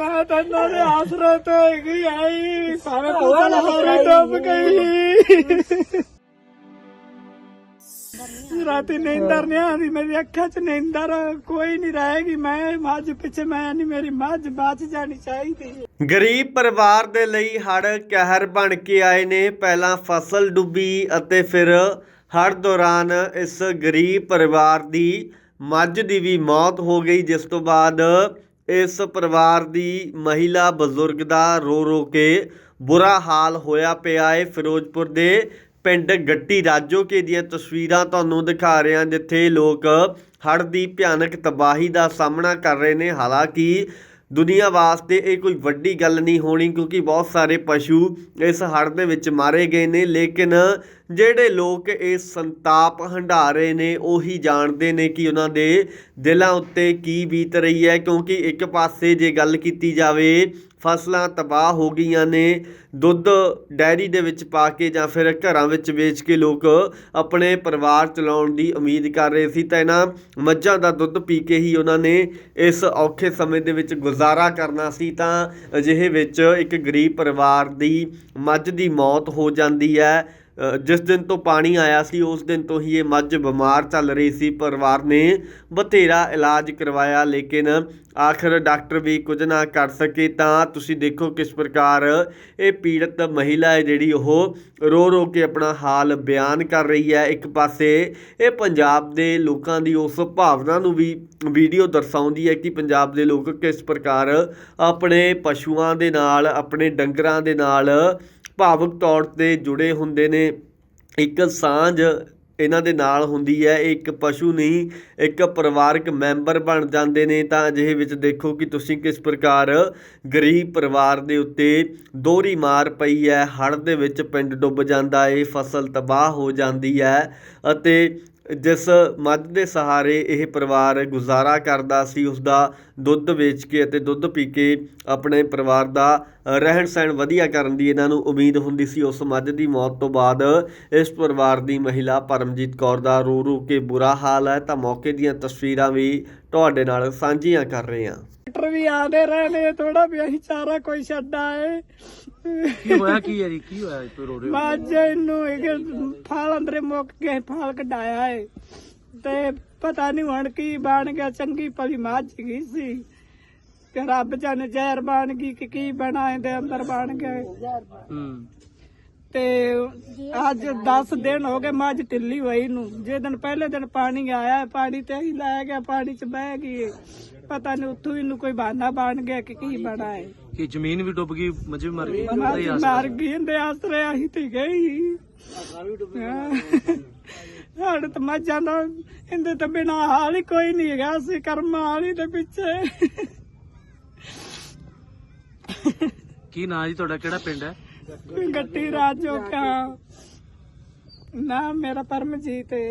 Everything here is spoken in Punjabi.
ਮੈਂ ਤਾਂ ਦੇ ਆਸਰੇ ਤੋਂ ਹੈਗੀ ਆਈ ਭਾਵੇਂ ਫਸਲ ਸਾਰੀ ਡੁੱਬ ਗਈ ਰਾਤੀ ਨੀਂਦਰ ਨਹੀਂ ਆਉਂਦੀ ਮੇਰੀ ਅੱਖਾਂ 'ਚ ਨੀਂਦਰ ਕੋਈ ਨਹੀਂ ਰਹੇਗੀ ਮੈਂ ਮੱਝ ਪਿੱਛੇ ਮੈਂ ਨਹੀਂ ਮੇਰੀ ਮੱਝ ਬਚ ਜਾਣੀ ਚਾਹੀਦੀ ਗਰੀਬ ਪਰਿਵਾਰ ਦੇ ਲਈ ਹੜ ਕਹਿਰ ਬਣ ਕੇ ਆਏ ਨੇ। ਪਹਿਲਾਂ ਫਸਲ ਡੁੱਬੀ ਅਤੇ ਫਿਰ ਹੜ ਦੌਰਾਨ ਇਸ ਗਰੀਬ ਪਰਿਵਾਰ ਦੀ ਮੱਝ ਦੀ ਵੀ ਮੌਤ ਹੋ ਗਈ, ਜਿਸ ਤੋਂ ਬਾਅਦ ਇਸ ਪਰਿਵਾਰ ਦੀ ਮਹਿਲਾ ਬਜ਼ੁਰਗ ਦਾ ਰੋ ਰੋ ਕੇ ਬੁਰਾ ਹਾਲ ਹੋਇਆ ਪਿਆ ਹੈ ਫਿਰੋਜ਼ਪੁਰ ਦੇ ਪਿੰਡ ਗੱਟੀ ਰਾਜੋਕੇ ਦੀਆਂ ਤਸਵੀਰਾਂ ਤੁਹਾਨੂੰ ਦਿਖਾ ਰਹੇ ਹਾਂ ਜਿੱਥੇ ਲੋਕ ਹੜ੍ਹ ਦੀ ਭਿਆਨਕ ਤਬਾਹੀ ਦਾ ਸਾਹਮਣਾ ਕਰ ਰਹੇ ਨੇ। ਹਾਲਾਂਕਿ ਦੁਨੀਆ ਵਾਸਤੇ ਇਹ ਕੋਈ ਵੱਡੀ ਗੱਲ ਨਹੀਂ ਹੋਣੀ ਕਿਉਂਕਿ ਬਹੁਤ ਸਾਰੇ ਪਸ਼ੂ ਇਸ ਹੜ੍ਹ ਦੇ ਵਿੱਚ ਮਾਰੇ ਗਏ ਨੇ, ਲੇਕਿਨ ਜਿਹੜੇ ਲੋਕ ਇਸ ਸੰਤਾਪ ਹੰਢਾ ਰਹੇ ਨੇ, ਉਹੀ ਜਾਣਦੇ ਨੇ ਕਿ ਉਹਨਾਂ ਦੇ ਦਿਲਾਂ ਉੱਤੇ ਕੀ ਬੀਤ ਰਹੀ ਹੈ ਕਿਉਂਕਿ ਇੱਕ ਪਾਸੇ ਜੇ ਗੱਲ ਕੀਤੀ ਜਾਵੇ ਫਸਲਾਂ ਤਬਾਹ ਹੋ ਗਈਆਂ ਨੇ, ਦੁੱਧ ਡੈਰੀ ਦੇ ਵਿੱਚ ਪਾ ਕੇ ਜਾਂ ਫਿਰ ਘਰਾਂ ਵਿੱਚ ਵੇਚ ਕੇ ਲੋਕ ਆਪਣੇ ਪਰਿਵਾਰ ਚਲਾਉਣ ਦੀ ਉਮੀਦ ਕਰ ਰਹੇ ਸੀ, ਤਾਂ ਇਹਨਾਂ ਮੱਝਾਂ ਦਾ ਦੁੱਧ ਪੀ ਕੇ ਹੀ ਉਹਨਾਂ ਨੇ ਇਸ ਔਖੇ ਸਮੇਂ ਦੇ ਵਿੱਚ ਗੁਜ਼ਾਰਾ ਕਰਨਾ ਸੀ, ਤਾਂ ਅਜਿਹੇ ਵਿੱਚ ਇੱਕ ਗਰੀਬ ਪਰਿਵਾਰ ਦੀ ਮੱਝ ਦੀ ਮੌਤ ਹੋ ਜਾਂਦੀ ਹੈ। ਜਿਸ ਦਿਨ ਤੋਂ ਪਾਣੀ ਆਇਆ ਸੀ, ਉਸ ਦਿਨ ਤੋਂ ਹੀ ਇਹ ਮੱਝ ਬਿਮਾਰ ਚੱਲ ਰਹੀ ਸੀ। ਪਰਿਵਾਰ ਨੇ ਬਥੇਰਾ ਇਲਾਜ ਕਰਵਾਇਆ, ਲੇਕਿਨ ਆਖਰ ਡਾਕਟਰ ਵੀ ਕੁਝ ਨਾ ਕਰ ਸਕੇ ਤਾਂ ਤੁਸੀਂ ਦੇਖੋ ਕਿਸ ਪ੍ਰਕਾਰ ਇਹ ਪੀੜਤ ਮਹਿਲਾ ਹੈ ਜਿਹੜੀ ਉਹ ਰੋ ਰੋ ਕੇ ਆਪਣਾ ਹਾਲ ਬਿਆਨ ਕਰ ਰਹੀ ਹੈ। ਇੱਕ ਪਾਸੇ ਇਹ ਪੰਜਾਬ ਦੇ ਲੋਕਾਂ ਦੀ ਉਸ ਭਾਵਨਾ ਨੂੰ ਵੀ ਵੀਡੀਓ ਦਰਸਾਉਂਦੀ ਹੈ ਕਿ ਪੰਜਾਬ ਦੇ ਲੋਕ ਕਿਸ ਪ੍ਰਕਾਰ ਆਪਣੇ ਪਸ਼ੂਆਂ ਦੇ ਨਾਲ, ਆਪਣੇ ਡੰਗਰਾਂ ਦੇ ਨਾਲ ਭਾਵੁਕ ਤੌਰ ਤੇ ਜੁੜੇ ਹੁੰਦੇ ਨੇ। ਇੱਕ ਸਾਂਝ ਇਹਨਾਂ ਦੇ ਨਾਲ ਹੁੰਦੀ ਹੈ। ਇਹ ਇੱਕ ਪਸ਼ੂ ਨਹੀਂ, ਇੱਕ ਪਰਿਵਾਰਕ ਮੈਂਬਰ ਬਣ ਜਾਂਦੇ ਨੇ। ਤਾਂ ਅਜਿਹੇ ਵਿੱਚ ਦੇਖੋ ਕਿ ਤੁਸੀਂ ਕਿਸ ਪ੍ਰਕਾਰ ਗਰੀਬ ਪਰਿਵਾਰ ਦੇ ਉੱਤੇ ਦੋਹਰੀ ਮਾਰ ਪਈ ਹੈ। ਹੜ੍ਹ ਦੇ ਵਿੱਚ ਪਿੰਡ ਡੁੱਬ ਜਾਂਦਾ ਏ, ਫਸਲ ਤਬਾਹ ਹੋ ਜਾਂਦੀ ਹੈ ਅਤੇ ਜਿਸ ਮੱਝ ਦੇ ਸਹਾਰੇ ਇਹ ਪਰਿਵਾਰ ਗੁਜ਼ਾਰਾ ਕਰਦਾ ਸੀ ਉਸ ਦਾ ਦੁੱਧ ਵੇਚ ਕੇ ਅਤੇ ਦੁੱਧ ਪੀ ਕੇ ਆਪਣੇ ਪਰਿਵਾਰ ਦਾ ਰਹਿਣ ਸਹਿਣ ਵਧੀਆ ਕਰਨ ਦੀ ਇਹਨਾਂ ਨੂੰ ਉਮੀਦ ਹੁੰਦੀ ਸੀ। ਉਸ ਮੱਝ ਦੀ ਮੌਤ ਤੋਂ ਬਾਅਦ ਇਸ ਪਰਿਵਾਰ ਦੀ ਮਹਿਲਾ ਪਰਮਜੀਤ ਕੌਰ ਦਾ ਰੋ ਰੋ ਕੇ ਬੁਰਾ ਹਾਲ ਹੈ। ਤਾਂ ਮੌਕੇ ਦੀਆਂ ਤਸਵੀਰਾਂ ਵੀ ਤੁਹਾਡੇ ਨਾਲ ਸਾਂਝੀਆਂ ਕਰ ਰਹੇ ਹਾਂ। ਡਾਕਟਰ ਵੀ ਆਦੇ ਰਹੇ ਨੇ ਥੋੜਾ ਵੀ ਅਸੀਂ ਚਾਰਾ ਕੋਈ ਛੱਡਾ ਏ। ਕੀ ਹੋਇਆ ਕੀ ਹੈ ਜੀ? ਕੀ ਹੋਇਆ? ਕੋਈ ਰੋ ਰਹੇ ਹੋ? ਮੱਝ ਇਹਨੂੰ ਇੱਕ ਫਲ ਅੰਦਰੇ ਮੁੱਕ ਗਏ ਫਲ ਕਢਾਇਆ ਏ। ਤੇ ਪਤਾ ਨਹੀਂ ਹੁਣ ਕੀ ਬਣ ਗਿਆ ਚੰਗੀ ਭਲੀ ਮੱਝ ਗਈ ਸੀ। ਕਿ ਰੱਬ ਜਾਣੇ ਜ਼ਹਿਰ ਬਣ ਗਈ ਕਿ ਕੀ ਬਣਾ ਇਹਦੇ ਅੰਦਰ ਬਣ ਗਏ ਹੂੰ। ਤੇ ਅੱਜ 10 ਦਿਨ ਹੋ ਗਏ ਮੱਝ ਢਿੱਲੀ ਹੋਈ ਨੂੰ। ਜੇ ਦਿਨ ਪਹਿਲੇ ਦਿਨ ਪਾਣੀ ਆਇਆ ਪਾਣੀ ਤੇ ਹੀ ਲੈ ਗਿਆ ਪਾਣੀ ਚ ਬਹਿ ਗਈ ਪਤਾ ਨਹੀਂ ਉੱਥੋਂ ਇਹਨੂੰ ਕੋਈ ਬਹਾਨਾ ਬਣ ਗਿਆ ਕਿ ਕੀ ਬਣਾ ਹੈ ਕੀ ਜ਼ਮੀਨ ਵੀ ਡੁੱਬ ਗਈ ਮੱਝ ਵੀ ਮਰ ਗਈ। ਮੱਝ ਮਰ ਗਈ ਇਹਦੇ ਆਸਰੇ ਆਹੀ ਤੇ ਗਈ। ਸਾਡੇ ਤਾਂ ਮੱਝਾਂ ਦਾ ਇਹਦੇ ਤੋਂ ਬਿਨਾ ਹਾਲ ਹੀ ਕੋਈ ਨਹੀਂ ਹੈਗਾ ਸੀ ਕਰਮਾਂ ਵਾਲੀ ਦੇ ਪਿੱਛੇ। ਕੀ ਨਾਂ ਜੀ ਤੁਹਾਡਾ? ਕਿਹੜਾ ਪਿੰਡ ਹੈ? ਗੱਟੀ ਰਾਜੋ ਨਾ ਮੇਰਾ ਪਰਮਜੀਤ ਹੈ